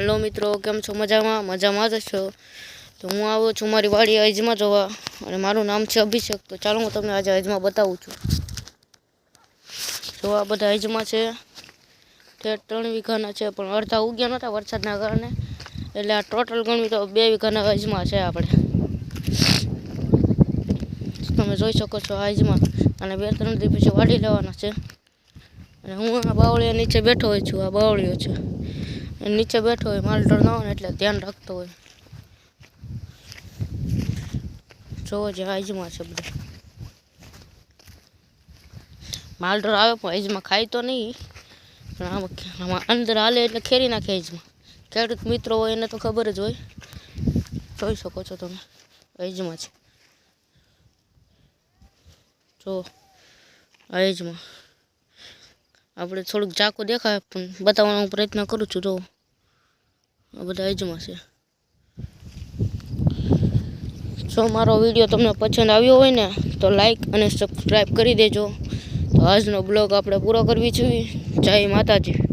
Hello મિત્રો, કેમ છો? મજામાં? મજામાં જ છો? તો હું આવું છું મારી વાડી અજમાં જોવા. અને મારું નામ છે અભિષેક. તો ચાલો હું તમને આજે અજમાં બતાવું છું. જો આ બધા અજમાં છે. તે ત્રણ વીઘાના છે, પણ અડધા ઉગ્યા નહોતા વરસાદના કારણે. એટલે આ ટોટલ ગણવી તો બે વીઘાના અજમાં છે આપણે. તમે જોઈ શકો છો આ અજમાં અને બે ત્રણ દિવસ પછી વાડી લેવાના છે. અને હું આ બાવળીયા નીચે બેઠો હોય છું, આ બાવળીઓ છે. નીચે બેઠો હોય માલઢોર ના હોય એટલે ધ્યાન રાખતો હોય. જોવો જે આઈજમાં છે બધું. માલઢોર આવે પણ આઈજમાં ખાય તો નહીં. પણ આમાં અંદર હાલે એટલે ખેરી નાખે આઈજમાં ખેડૂત મિત્રો હોય એને તો ખબર જ હોય. જોઈ શકો છો તમે આઈજમાં છે. જો આઈજમાં આપણે થોડુંક ઝાકું દેખાય, પણ બતાવવાનો હું પ્રયત્ન કરું છું તો આ બધા એજમાં છે. જો મારો વીડિયો તમને પસંદ આવ્યો હોય ને, તો લાઈક અને સબસ્ક્રાઈબ કરી દેજો. તો આજનો બ્લોગ આપણે પૂરો કરવી જોઈએ જય માતાજી.